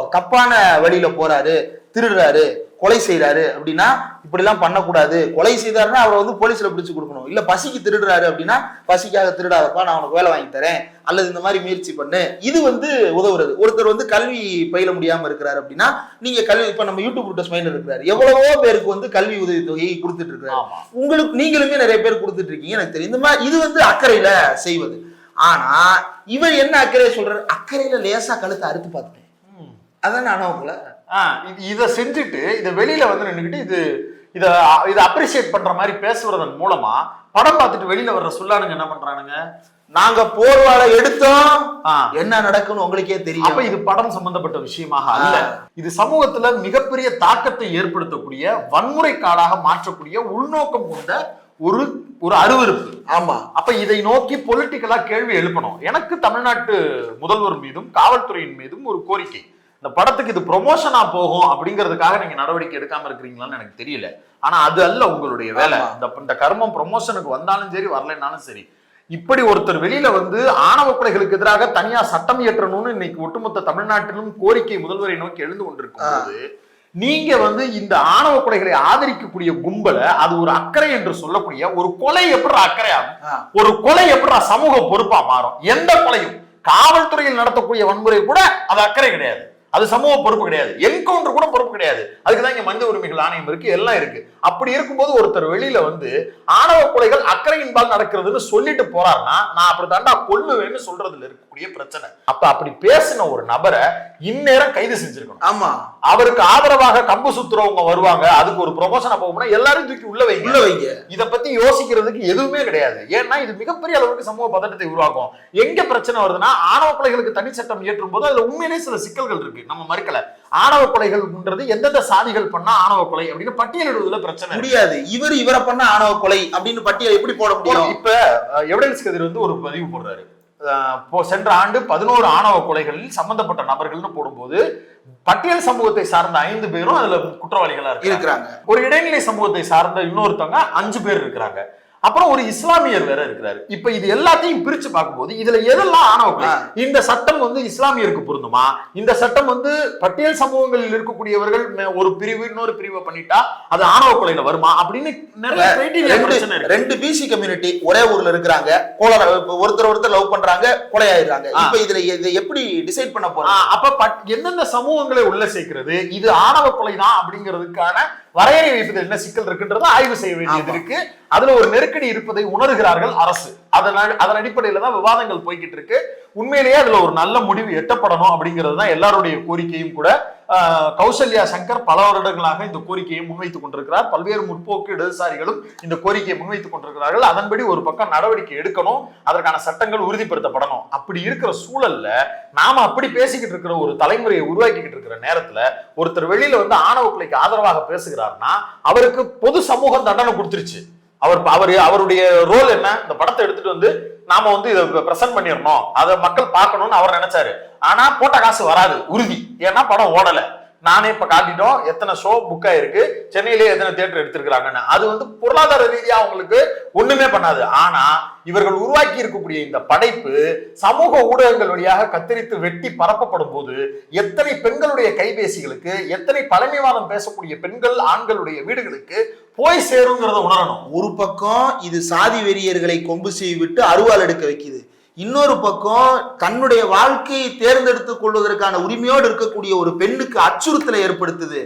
தப்பான வழியில போறாரு திருடுறாரு கொலை செய்யறாரு அப்படின்னா இப்படி எல்லாம் பண்ணக்கூடாது. கொலை செய்தாருன்னா அவரை வந்து போலீஸ்ல பிடிச்சு கொடுக்கணும். இல்ல பசிக்கு திருடுறாரு அப்படின்னா பசிக்காக திருடாதப்பா நான் உனக்கு வேலை வாங்கி தரேன். அல்லது இந்த மாதிரி முயற்சி பண்ணு. இது வந்து உதவுறது. ஒருத்தர் வந்து கல்வி பயில முடியாம இருக்கிறாரு அப்படின்னா நீங்க கல்வி இப்ப நம்ம யூடியூப் ரூட்டஸ் மைண்ட் இருக்கிறாரு. எவ்வளவோ பேருக்கு வந்து கல்வி உதவி தொகையை கொடுத்துட்டு இருக்காரு. ஆமா. உங்களுக்கு நீங்களுமே நிறைய பேர் கொடுத்துட்டு இருக்கீங்க. எனக்கு தெரியும். இந்த மாதிரி இது வந்து அக்கறையில செய்வது. ஆனா இவர் என்ன அக்கறை சொல்றாரு? அக்கறையில லேசா கழுத்தை அறுத்து பார்த்துட்டேன். அதான் நானும் ஆ, இது இதை செஞ்சுட்டு இதை வெளியில வந்து நின்னுக்கிட்டு இது இத இதை அப்ரிசியேட் பண்ற மாதிரி பேசுவதன் மூலமா படம் பார்த்துட்டு வெளியில வர்ற சொல்லானுங்க என்ன பண்றானுங்க? நாங்க போர்வாளை எடுத்தோம். என்ன நடக்கும்னு உங்களுக்கே தெரியும். அப்ப இது படம் சம்பந்தப்பட்ட விஷயமாக அல்ல. இது சமூகத்துல மிகப்பெரிய தாக்கத்தை ஏற்படுத்தக்கூடிய வன்முறை காடாக மாற்றக்கூடிய உள்நோக்கம் கொண்ட ஒரு ஒரு அருவருப்பு. ஆமா. அப்ப இதை நோக்கி பொலிட்டிக்கலா கேள்வி எழுப்பணும். எனக்கு தமிழ்நாட்டு முதல்வர் மீதும் காவல்துறையின் மீதும் ஒரு கோரிக்கை. இந்த படத்துக்கு இது ப்ரொமோஷனா போகும் அப்படிங்கிறதுக்காக நீங்க நடவடிக்கை எடுக்காம இருக்கிறீங்களான்னு எனக்கு தெரியல. ஆனா அது அல்ல உங்களுடைய வேலை. இந்த இந்த கர்மம் ப்ரொமோஷனுக்கு வந்தாலும் சரி வரலைன்னாலும் சரி. இப்படி ஒருத்தர் வெளியில வந்து ஆணவ கொலைகளுக்கு எதிராக தனியா சட்டம் இயற்றணும்னு இன்னைக்கு ஒட்டுமொத்த தமிழ்நாட்டிலும் கோரிக்கை முதல்வரை நோக்கி எழுந்து கொண்டிருக்கும் போது நீங்க வந்து இந்த ஆணவ கொலைகளை ஆதரிக்கக்கூடிய கும்பலை அது ஒரு அக்கறை என்று சொல்லக்கூடிய ஒரு கொலை எப்படி அக்கறை ஆகும். ஒரு கொலை எப்படி சமூக பொறுப்பா மாறும்? எந்த கொலையும்? காவல்துறையில் நடத்தக்கூடிய வன்முறை கூட அது அக்கறை கிடையாது. அது சமூக பொறுப்பு கிடையாது. என்கவுண்டர் கூட பொறுப்பு கிடையாது. அதுக்குதான் இங்க மனித உரிமைகள் ஆணையம் இருக்கு எல்லாம் இருக்கு. அப்படி இருக்கும்போது ஒருத்தர் வெளியில வந்து ஆணவ கொலைகள் அக்கறையின்பால் நடக்கிறதுன்னு சொல்லிட்டு போறாருன்னா நான் அப்படி தாண்டா கொல்லுவேன்னு சொல்றதுல இருக்கக்கூடிய பிரச்சனை. அப்ப அப்படி பேசின ஒரு நபரை இந்நேரம் கைது செஞ்சிருக்கணும். ஆமா. அவருக்கு ஆதரவாக கம்பு சுத்துறவங்க வருவாங்க. அதுக்கு ஒரு ப்ரொமோஷன் போகும்னா எல்லாரும் தூக்கி உள்ள வைங்க. உள்ள வைங்க. இத பத்தி யோசிக்கிறதுக்கு எதுவுமே கிடையாது. ஏன்னா இது மிகப்பெரிய அளவுக்கு சமூக பதட்டத்தை உருவாக்கும். எங்க பிரச்சனை வருதுன்னா ஆணவ கொலைகளுக்கு தனி சட்டம் இயற்றும் போது அதுல உண்மையிலேயே சில சிக்கல்கள் இருக்கு. நம்ம மறுக்கல. ஆணவ கொலைகள்ன்றது எந்தெந்த சாதிகள் பண்ணா ஆணவ கொலை அப்படின்னு பட்டியலிடுவதுல பிரச்சனை. முடியாது. இவர் இவரை பண்ண ஆணவ கொலை அப்படின்னு பட்டியல் எப்படி போட முடியும்? இப்ப எவிடன்ஸ் கதிர் வந்து ஒரு பதிவு போடுறாரு. சென்ற ஆண்டு பதினோரு ஆணவ கொலைகளில் சம்பந்தப்பட்ட நபர்கள்னு போடும்போது பட்டியல் சமூகத்தை சார்ந்த ஐந்து பேரும் அதுல குற்றவாளிகளா இருக்கிறாங்க. ஒரு இடைநிலை சமூகத்தை சார்ந்த இன்னொருத்தவங்க அஞ்சு பேர் இருக்கிறாங்க. அப்புறம் ஒரு இஸ்லாமியர் வேற இருக்கிறாரு. இப்ப இது எல்லாத்தையும் பிரிச்சு பார்க்கும்போது இதுல எதெல்லாம் ஆணவ. இந்த சட்டம் வந்து இஸ்லாமியருக்கு பொருந்துமா? இந்த சட்டம் வந்து பட்டியல் சமூகங்களில் இருக்கக்கூடியவர்கள் ஒரு பிரிவு இன்னொரு பிரிவை பண்ணிட்டா அது ஆணவ கொலையில வருமா? அப்படின்னு ரெண்டு பிசி கம்யூனிட்டி ஒரே ஊர்ல இருக்கிறாங்க. கோலர ஒருத்தர் ஒருத்தர் லவ் பண்றாங்க கொலையாயிடுறாங்க. இப்ப இதுல இதை எப்படி டிசைட் பண்ண போறோம்? அப்ப எந்தெந்த சமூகங்களை உள்ள சேர்க்கிறது? இது ஆணவ கொலை தான் அப்படிங்கிறதுக்கான வரையறை வைப்பதில் என்ன சிக்கல் இருக்குன்றத ஆய்வு செய்ய வேண்டியது. இருக்கு. அதுல ஒரு நெருக்கடி இருப்பதை உணர்கிறார்கள் அரசு. அதன் அதன் அடிப்படையில தான் விவாதங்கள் போய்கிட்டு இருக்கு. உண்மையிலேயே அதுல ஒரு நல்ல முடிவு எட்டப்படணும் அப்படிங்கிறது தான் எல்லாருடைய கோரிக்கையும் கூட. கௌசல்யா சங்கர் பல வருடங்களாக இந்த கோரிக்கையை முன்வைத்துக் கொண்டிருக்கிறார். பல்வேறு முற்போக்கு இடதுசாரிகளும் இந்த கோரிக்கையை முன்வைத்துக் கொண்டிருக்கிறார்கள். அதன்படி ஒரு பக்கம் நடவடிக்கை எடுக்கணும். அதற்கான சட்டங்கள் உறுதிப்படுத்தப்படணும். அப்படி இருக்கிற சூழல்ல நாம அப்படி பேசிக்கிட்டு இருக்கிற ஒரு தலைமுறையை உருவாக்கிக்கிட்டு இருக்கிற நேரத்துல ஒருத்தர் வெளியில வந்து ஆணவ கொலைக்கு ஆதரவாக பேசுகிறார்னா அவருக்கு பொது சமூகம் தண்டனை கொடுத்துருச்சு. அவர் அவர் அவருடைய ரோல் என்ன? இந்த படத்தை எடுத்துட்டு வந்து நாம வந்து இதை பிரசன்ட் பண்ணிடணும். அதை மக்கள் பார்க்கணும்னு அவர் நினைச்சாரு. ஆனா போட்ட காசு வராது. உறுதி. ஏன்னா படம் ஓடலை. நானே இப்ப காட்டிட்டோம் எத்தனை ஷோ புக் ஆயிருக்கு சென்னையிலேயே எத்தனை தியேட்டர் எடுத்திருக்கிறாங்கன்னு. அது வந்து பொருளாதார ரீதியா அவங்களுக்கு ஒண்ணுமே பண்ணாது. ஆனா இவர்கள் உருவாக்கி இருக்கக்கூடிய இந்த படைப்பு சமூக ஊடகங்கள் வழியாக கத்தரித்து வெட்டி பரப்பப்படும் போது எத்தனை பெண்களுடைய கைபேசிகளுக்கு எத்தனை பழமைவாதம் பேசக்கூடிய பெண்கள் ஆண்களுடைய வீடுகளுக்கு போய் சேருங்கிறத உணரணும். ஒரு பக்கம் இது சாதி வெறியர்களை கொம்பு செய்து விட்டு அருவாள் எடுக்க வைக்குது. இன்னொரு பக்கம் தன்னுடைய வாழ்க்கையை தேர்ந்தெடுத்துக் கொள்வதற்கான உரிமையோடு இருக்கக்கூடிய ஒரு பெண்ணுக்கு அச்சுறுத்தலை ஏற்படுத்துது.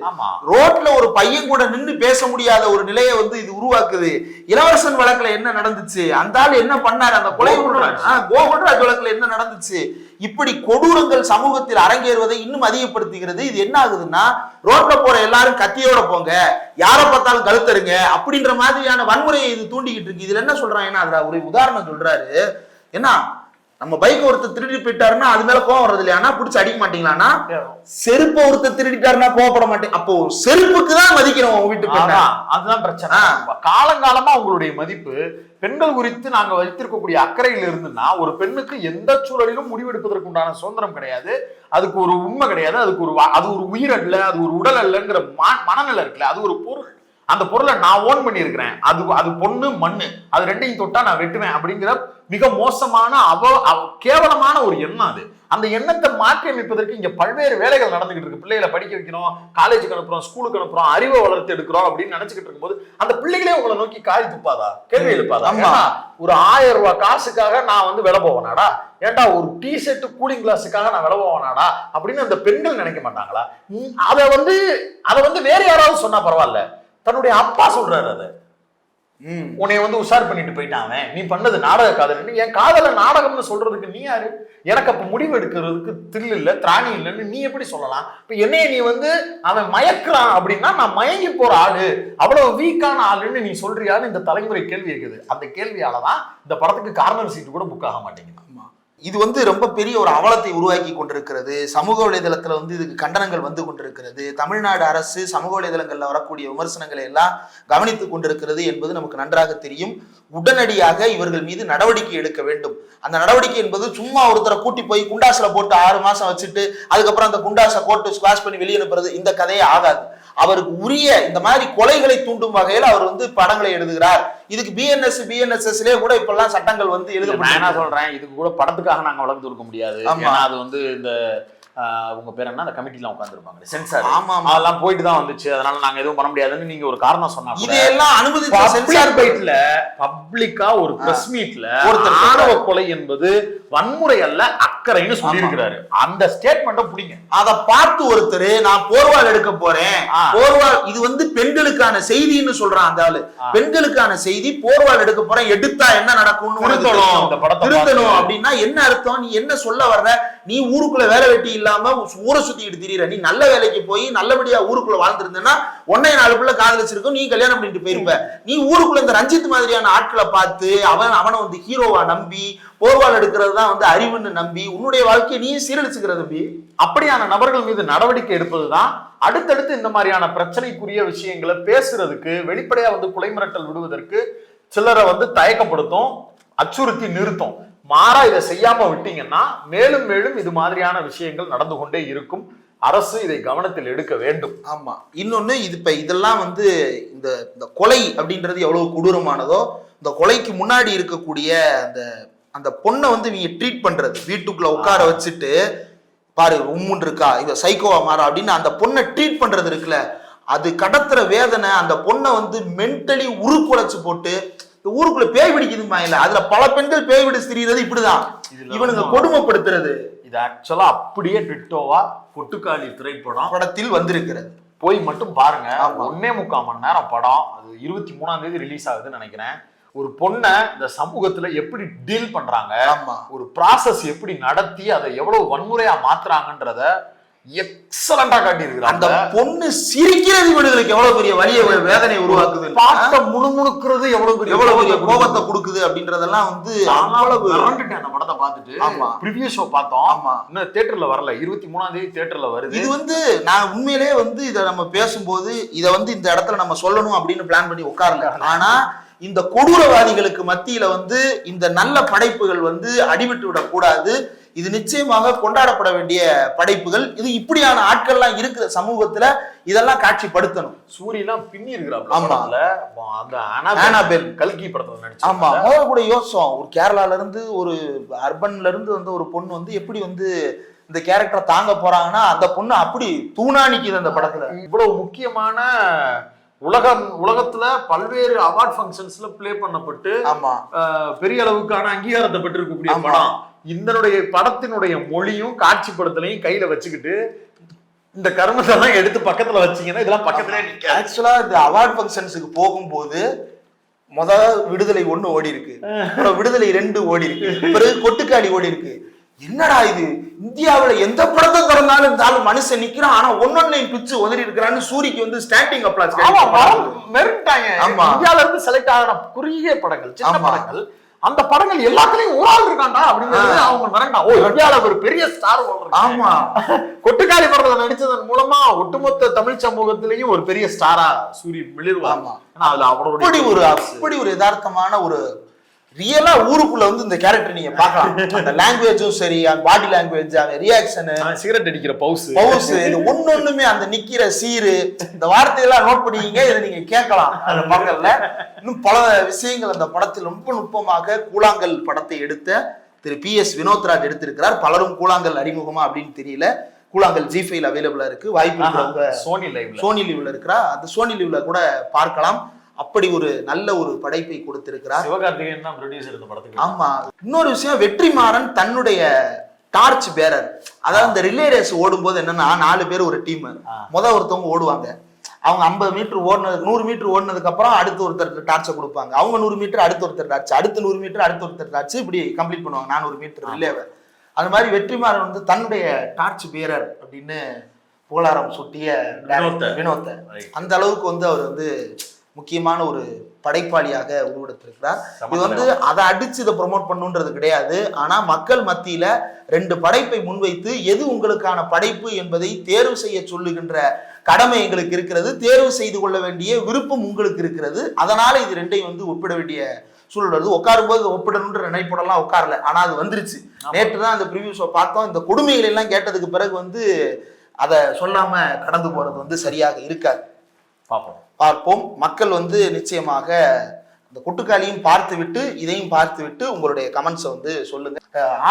ரோட்ல ஒரு பையன் கூட நின்னு பேச முடியாத ஒரு நிலையை வந்து இது உருவாக்குது. இளவரசன் வழக்குல என்ன நடந்துச்சு? அந்த ஆள் என்ன பண்ணாரு? அந்த கொலை கோகுல்ராஜ். வழக்குல என்ன நடந்துச்சு? இப்படி கொடூரங்கள் சமூகத்தில் அரங்கேறுவதை இன்னும் அதிகப்படுத்துகிறது. இது என்ன ஆகுதுன்னா ரோட்ல போற எல்லாரும் கத்தியோட போங்க. யாரை பார்த்தாலும் கழுத்தருங்க அப்படின்ற மாதிரியான வன்முறையை இது தூண்டிக்கிட்டு இருக்கு. இதுல என்ன சொல்றாங்கன்னா அதுல ஒரு உதாரணம் சொல்றாரு. என்ன நம்ம பைக் ஒருத்தர் திருடி போயிட்டாருன்னா அது மேல கோவம் வர்றது இல்லையானா பிடிச்சி அடிக்க மாட்டீங்களான்னா? செருப்பை ஒருத்தர் திருடிட்டாருன்னா கோவப்பட மாட்டேன் அப்போ செருப்புக்கு தான் மதிக்கிறோம் உங்க வீட்டு பெண்ணை. அதுதான் பிரச்சனை. காலங்காலமா உங்களுடைய மதிப்பு பெண்கள் குறித்து நாங்க வைத்திருக்கக்கூடிய அக்கறையில் இருந்துன்னா ஒரு பெண்ணுக்கு எந்த சூழலிலும் முடிவெடுப்பதற்கு உண்டான சுதந்திரம் கிடையாது. அதுக்கு ஒரு உண்மை கிடையாது. அதுக்கு ஒரு அது ஒரு உயிர் அல்ல அது ஒரு உடல் அல்லங்கிற மனநிலை இருக்குல்ல அது ஒரு பொருள். அந்த பொருளை நான் ஓன் பண்ணியிருக்கிறேன். அது அது பொண்ணு மண்ணு. அது ரெண்டையும் தொட்டா நான் வெட்டுவேன் அப்படிங்கிற மிக மோசமான அவ அவ- கேவலமான ஒரு எண்ணம் அது. அந்த எண்ணத்தை மாற்றி அமைப்பதற்கு இங்க பல்வேறு வேலைகள் நடந்துகிட்டு இருக்கு. பிள்ளைகளை படிக்க வைக்கிறோம் காலேஜுக்கு அனுப்புறோம் ஸ்கூலுக்கு அனுப்புறோம் அறிவை வளர்த்து எடுக்கிறோம் அப்படின்னு நினைச்சுக்கிட்டு இருக்கும்போது அந்த பிள்ளைகளே உங்களை நோக்கி காரி துப்பாதா? கேள்வி எழுப்பாதா? ஒரு ஆயிரம் ரூபாய் காசுக்காக நான் வந்து விலை போவேனாடா? ஏன்டா ஒரு டி ஷர்ட் கூலிங் கிளாஸுக்காக நான் விலை போவேனாடா? அப்படின்னு அந்த பெண்கள் நினைக்க மாட்டாங்களா? அதை வந்து அதை வந்து வேற யாராவது சொன்னா பரவாயில்ல. தன்னுடைய அப்பா சொல்றாரு அதை. ம். உன்னை வந்து உஷார் பண்ணிட்டு போயிட்டான் அவன். நீ பண்ணது நாடக காதல்னு என் காதல நாடகம்னு சொல்றதுக்கு நீ யாரு? எனக்கு அப்ப முடிவு எடுக்கிறதுக்கு தில் இல்ல திராணி இல்லைன்னு நீ எப்படி சொல்லலாம்? இப்ப என்னைய நீ வந்து அவன் மயக்குறான் அப்படின்னா நான் மயங்கி போற ஆளு. அவ்வளவு வீக்கான ஆளுன்னு நீ சொல்றியான்னு இந்த தலைமுறை கேள்வி இருக்குது அந்த கேள்வியாலதான் இந்த படத்துக்கு கார்னர் சீட்டு கூட புக் ஆக மாட்டேங்குது. இது வந்து ரொம்ப பெரிய ஒரு அவலத்தை உருவாக்கி கொண்டிருக்கிறது. சமூக வலைதளத்தில் வந்து இதுக்கு கண்டனங்கள் வந்து கொண்டிருக்கிறது. தமிழ்நாடு அரசு சமூக வலைதளங்களில் வரக்கூடிய விமர்சனங்களை எல்லாம் கவனித்துக் கொண்டிருக்கிறது என்பது நமக்கு நன்றாக தெரியும். உடனடியாக இவர்கள் மீது நடவடிக்கை எடுக்க வேண்டும். அந்த நடவடிக்கை என்பது சும்மா ஒருத்தரை கூட்டி போய் குண்டாசில் போட்டு ஆறு மாசம் வச்சுட்டு அதுக்கப்புறம் அந்த குண்டாசை போட்டு ஸ்குவாஷ் பண்ணி வெளியே அனுப்புறது இந்த கதையே ஆகாது. அவருக்கு உரிய இந்த மாதிரி கொலைகளை தூண்டும் வகையில் அவர் வந்து படங்களை எழுதுகிறார். இதுக்கு பிஎன்எஸ் பிஎன்எஸ்எஸ்லயே கூட இப்பெல்லாம் சட்டங்கள் வந்து நான் என்ன சொல்றேன்? இதுக்கு கூட படத்துக்காக நாங்க வளர்த்து கொடுக்க முடியாது. அது வந்து இந்த உங்க பேர் என்ன அந்த கமிட்டிலாம் உட்காந்துருப்பாங்க சென்சார் ஆமா. அதெல்லாம் போயிட்டு தான் வந்துச்சு. அதனால நாங்க எதுவும் பண்ண முடியாதுன்னு நீங்க ஒரு காரணம் சொன்னா கூட இதையெல்லாம் அனுமதித்த சென்சார் பைட்ல பப்ளிக்கா ஒரு பிரஸ் மீட்ல ஒருத்தர் ஆணவ கொலை என்பது வன்முறை அல்ல அக்கறைன்னு சொல்லியிருக்கிறாரு. அந்த ஸ்டேட்மெண்ட்டை புடிங்க. அதை பார்த்து ஒருத்தர் நான் போர்வால் எடுக்க போறேன். போர்வால் இது வந்து பெண்களுக்கான செய்தின்னு சொல்றான் அந்த ஆளு. பெண்களுக்கான செய்தி போர்வால் எடுக்க போறேன் எடுத்தா என்ன நடக்கும்னு திருத்தணும். அப்படின்னா என்ன அர்த்தம்? நீ என்ன சொல்ல வர்ற? நீ ஊருக்குள்ள வேலை வெட்டி இல்லாம ஊரை சுத்திட்டு திரியிற. நீ நல்ல வேலைக்கு போய் நல்லபடியா ஊருக்குள்ள வாழ்ந்துருந்தேன்னா ஒன்னே நாலு பிள்ளை காதலிச்சிருக்கும் நீ கல்யாணம் பண்ணிட்டு போயிருப்ப. நீ ஊருக்குள்ள இந்த ரஞ்சித் மாதிரியான ஆட்களை பார்த்து அவன் அவனை வந்து ஹீரோவா நம்பி போர்வால் எடுக்கிறது தான் வந்து அறிவுன்னு நம்பி உன்னுடைய வாழ்க்கையை நீ சீரழிச்சுக்கிற தம்பி அப்படியான நபர்கள் மீது நடவடிக்கை எடுப்பதுதான் அடுத்தடுத்து இந்த மாதிரியான பிரச்சனைக்குரிய விஷயங்களை பேசுறதுக்கு வெளிப்படையா வந்து கொலை மிரட்டல் விடுவதற்கு சிலரை வந்து தயக்கப்படுத்தும் அச்சுறுத்தி நிறுத்தும். மாறா இதை செய்யாம விட்டீங்கன்னா மேலும் மேலும் இது மாதிரியான விஷயங்கள் நடந்து கொண்டே இருக்கும். அரசு இதை கவனத்தில் எடுக்க வேண்டும். ஆமா. இன்னொன்னு இது இப்ப இதெல்லாம் வந்து இந்த இந்த கொலை அப்படின்றது எவ்வளவு கொடூரமானதோ இந்த கொலைக்கு முன்னாடி இருக்கக்கூடிய அந்த அந்த பொண்ணை வந்து இவங்க ட்ரீட் பண்றது. வீட்டுக்குள்ள உட்கார வச்சுட்டு பாரு உம்முன் இருக்கா இவ சைக்கோவா மாறா அப்படின்னு அந்த பொண்ணை ட்ரீட் பண்றது இருக்குல்ல அது கடத்துற வேதனை அந்த பொண்ணை வந்து மென்டலி உருக்குலைச்சு போட்டு இந்த ஊருக்குள்ள பேய் பிடிக்குதுமா இல்ல. அதுல பல பெண்கள் பேய் பிடிச்சு திரியிறது இப்படிதான். இவனுங்க கொடுமைப்படுத்துறது. இது ஆக்சுவலா அப்படியே டிட்டோவா கொட்டுக்காளி திரைப்படம் படத்தில் வந்திருக்கிறது. போய் மட்டும் பாருங்க. ஒன்னே முக்கால் மணி நேரம் படம். அது இருபத்தி மூணாம் தேதி ரிலீஸ் ஆகுதுன்னு நினைக்கிறேன். ஒரு பொண்ணை இந்த சமூகத்துல எப்படி டீல் பண்றாங்க? ஒரு ப்ராசஸ் எப்படி நடத்தி அதை எவ்வளவு வன்முறையா மாத்துறாங்கன்றத எக்ஸலண்டா காட்டி அந்த பொண்ணு சிரிக்கிறது இவனுங்களுக்கு எவ்வளவு பெரிய வலிய வேதனை உருவாக்குது பார்த்த முணுமுணுக்கிறது எவ்வளவு பெரிய எவ்வளவு பெரிய கோபத்தை கொடுக்குது அப்படின்றதெல்லாம் வந்து அவ்வளவு அந்த படத்தை பார்த்துட்டு. ஆமா. ப்ரிவியூ ஷோ பார்த்தோம். ஆமா. இன்னும் தியேட்டர்ல வரல. இருபத்தி மூணாம் தேதி தியேட்டர்ல வருது. இது வந்து நான் உண்மையிலேயே வந்து இதை நம்ம பேசும்போது இதை வந்து இந்த இடத்துல நம்ம சொல்லணும் அப்படின்னு பிளான் பண்ணி உட்காரல. ஆனா இந்த கொடூரவாதிகளுக்கு மத்தியில வந்து இந்த நல்ல படைப்புகள் வந்து அடிபட்டு விடக்கூடாது. இது நிச்சயமாக கொண்டாடப்பட வேண்டிய படைப்புகள். இது இப்படியான ஆட்கள்லாம் இருக்கிற சமூகத்துல இதெல்லாம் காட்சிப்படுத்தணும். சூரியலாம் பின்னி இருக்கிறாப்ல ஆமா. படத்துல. அந்த. அனாபெல் கல்கி படத்துல நடிச்சு ஆமா முதல்ல கூட யோசிச்சோம். ஒரு கேரளால இருந்து ஒரு அர்பன்ல இருந்து வந்து ஒரு பொண்ணு வந்து எப்படி வந்து இந்த கேரக்டரை தாங்க போறாங்கன்னா அந்த பொண்ணு அப்படி தூணா நிக்குது அந்த படத்துல. இவ்வளவு முக்கியமான உலகம் உலகத்துல பல்வேறு அவார்ட் ஃபங்க்ஷன்ஸ்ல ப்ளே பண்ணப்பட்டு ஆமா. பெரிய அளவுக்கான அங்கீகாரத்தை பெற்றிருக்கக்கூடிய. படம். இதனுடைய படத்தினுடைய மொழியும் காட்சிப்படுத்தலையும் கையில வச்சுக்கிட்டு இந்த கருமத்தெல்லாம் எடுத்து பக்கத்துல வச்சீங்கன்னா இதெல்லாம் பக்கத்துல ஆக்சுவலா இந்த அவார்ட் ஃபங்க்ஷன்ஸுக்கு போகும்போது முத விடுதலை ஒண்ணு ஓடி இருக்கு. அப்புறம் விடுதலை ரெண்டு ஓடி இருக்கு. பிறகு கொட்டுக்காளி ஓடி இருக்கு. என்னடா இது? இந்தியாவுல எந்த படத்தை திறந்தாலும் இந்த ஆளு மனுஷன் நிக்கிறான். ஆனா ஒன்னொன்னையும் பிச்சு உதறி இருக்கிறான்னு சூரிக்கு வந்து ஸ்டாண்டிங் அப்ளாஸ் மெருட்டாங்க ஆமா. இந்தியால இருந்து செலக்ட் ஆகின குறுகிய படங்கள் சின்ன. படங்கள். அந்த படங்கள் எல்லாத்துலயும் ஒரு ஆள் இருக்காண்டா அப்படிங்கிறது அவங்க மிரண்டா ஓ இந்தியால ஒரு பெரிய ஸ்டார் ஆமா. கொட்டுக்காளி படத்துல நடிச்சதன் மூலமா ஒட்டுமொத்த தமிழ் சமூகத்திலையும் ஒரு பெரிய ஸ்டாரா சூரி மிளிர்வார் ஆமா. ஏன்னா அதுல அப்படி அவருடைய ஒரு அப்படி ஒரு யதார்த்தமான ஒரு ரியலா ஊருக்குள்ள வந்து இந்த கேரக்டர் நீங்க பார்க்கலாம். அந்த லாங்குவேஜும் சரி அந்த பாடி லாங்குவேஜ் அந்த ரியாக்ஷனு சிகரெட் அடிக்கிற பவுஸ் பவுஸ் இது ஒன்னொண்ணுமே அந்த நிக்கிற சீரு இந்த வார்த்தையெல்லாம் நோட் பண்ணிக்கிங்க இதை நீங்க கேட்கலாம் அந்த படங்கள்ல இன்னும் பல விஷயங்கள் அந்த படத்தில் ரொம்ப நுட்பமாக கூழாங்கல் படத்தை எடுத்த திரு பி எஸ் வினோத்ராஜ் எடுத்திருக்கிறார். பலரும் கூழாங்கல் அறிமுகமா அப்படின்னு தெரியல. கூழாங்கல் ஜி ஃபைல் அவைலபிளா இருக்கு. வாய்ப்பு சோனி லைவ்ல சோனி லிவ்ல இருக்கிறா. அந்த சோனி லிவ்ல கூட பார்க்கலாம். அப்படி ஒரு நல்ல ஒரு படைப்பை கொடுத்திருக்கிறார். சிவகார்த்திகேயன் தான் ப்ரொடியூசர் இந்த படத்துக்கு. ஆமா. இன்னொரு விஷயம் வெற்றிமாறன் தன்னுடைய டார்ச் பேரர் அதாவது இந்த ரிலே ரேஸ் ஓடும்போது என்னன்னா நாலு பேர் ஒரு டீம். முத ஒருத்தவங்க ஓடுவாங்க. அவங்க ஐம்பது மீட்டர் ஓடினது நூறு மீட்டர் ஓடினதுக்கு அப்புறம் அடுத்து ஒருத்தர் டார்ச்சை கொடுப்பாங்க. அவங்க நூறு மீட்டர் அடுத்த ஒருத்தர் டார்ச் அடுத்து நூறு மீட்டர் அடுத்த ஒருத்தர் டார்ச் இப்படி கம்ப்ளீட் பண்ணுவாங்க நானூறு மீட்டர் ரிலேவை அது மாதிரி வெற்றிமாறன் வந்து தன்னுடைய டார்ச் பேரர் அப்படின்னு புகழாரம் சுட்டிய வினோத்தை. அந்த அளவுக்கு வந்து அவர் வந்து முக்கியமான ஒரு படைப்பாளியாக உருவெடுத்திருக்கிறார். இது வந்து அதை அடிச்சு இதை ப்ரொமோட் பண்ணுன்றது கிடையாது. ஆனா மக்கள் மத்தியில ரெண்டு படைப்பை முன்வைத்து எது உங்களுக்கான படைப்பு என்பதை தேர்வு செய்ய சொல்லுகின்ற கடமை எங்களுக்கு இருக்கிறது. தேர்வு செய்து கொள்ள வேண்டிய விருப்பம் உங்களுக்கு இருக்கிறது. அதனால இது ரெண்டையும் வந்து ஒப்பிட வேண்டிய சூழல் வருது. உட்காரும்போது ஒப்பிடணுன்ற நினைப்படலாம் உட்காரல. ஆனா அது வந்துருச்சு. நேற்று தான் அந்த ப்ரிவியூ ஷோ பார்த்தோம். இந்த கொடுமைகள் எல்லாம் கேட்டதுக்கு பிறகு வந்து அதை சொல்லாம கடந்து போறது வந்து சரியாக இருக்காது. பாப்போம் பார்ப்போம். மக்கள் வந்து நிச்சயமாக இந்த கொட்டுக்காலியும் பார்த்து விட்டு இதையும் பார்த்து விட்டு உங்களுடைய கமெண்ட்ஸை வந்து சொல்லுங்க.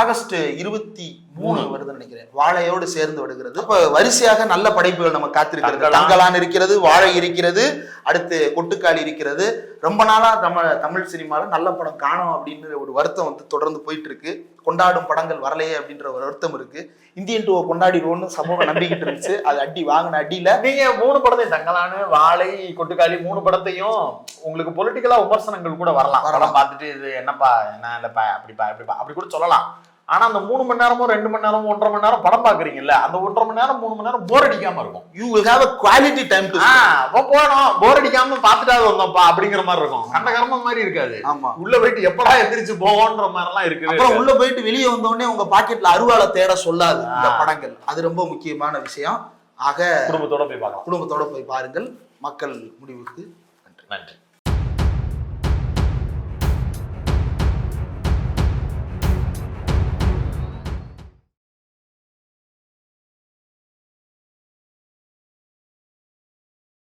ஆகஸ்ட் இருபத்தி மூணு வருதுன்னு நினைக்கிறேன். வாழையோடு சேர்ந்து வருகிறது. இப்ப வரிசையாக நல்ல படைப்புகள் நம்ம காத்திருக்கிறது. தங்கலான். இருக்கிறது வாழை இருக்கிறது அடுத்து கொட்டுக்காளி இருக்கிறது. ரொம்ப நாளா நம்ம தமிழ் சினிமால நல்ல படம் காணோம் அப்படின்ற ஒரு வருத்தம் வந்து தொடர்ந்து போயிட்டு இருக்கு கொண்டாடும் படங்கள் வரலையே அப்படின்ற ஒரு வருத்தம் இருக்கு. இந்தியன் டூவை கொண்டாடிடுவோம்னு சமூகம் நம்பிக்கிட்டு இருந்துச்சு. அது அடி வாங்கின அடியில. நீங்க மூணு படத்தையும் தங்கலானு வாழை கொட்டுக்காளி மூணு படத்தையும் உங்களுக்கு பொலிட்டிக்கலா விமர்சனங்கள் கூட வரலாம். வரலாம். படம் பார்த்துட்டு இது என்னப்பா என்ன இல்லப்பா அப்படிப்பா இப்படிப்பா அப்படி கூட சொல்லலாம். ஆனா அந்த மூணு மணி நேரமும் ரெண்டு மணி நேரமும் ஒன்றரை மணி நேரம் படம் பாக்குறீங்கல்ல அந்த ஒன்றரை மணி நேரம் மூணு மணி நேரம் போர் அடிக்காம இருக்கும். You will have a quality time to அப்ப போனோம் போர் அடிக்காம பார்த்துட்டாவது வந்தோம்ப்பா அப்படிங்கிற மாதிரி இருக்கும். கண்ட கர்மம் மாதிரி இருக்காது. ஆமா. உள்ள போயிட்டு எப்படா எந்திரிச்சு போவோன்ற மாதிரி எல்லாம் இருக்குது. அப்புறம் உள்ள போயிட்டு வெளியே வந்த உடனே உங்க பாக்கெட்ல அருவாளை தேட சொல்லாது இந்த. படங்கள். அது ரொம்ப முக்கியமான விஷயம். ஆக குடும்பத்தோட போய் பார்க்கலாம். குடும்பத்தோட போய் பாருங்கள். மக்கள் முடிவுக்கு நன்றி.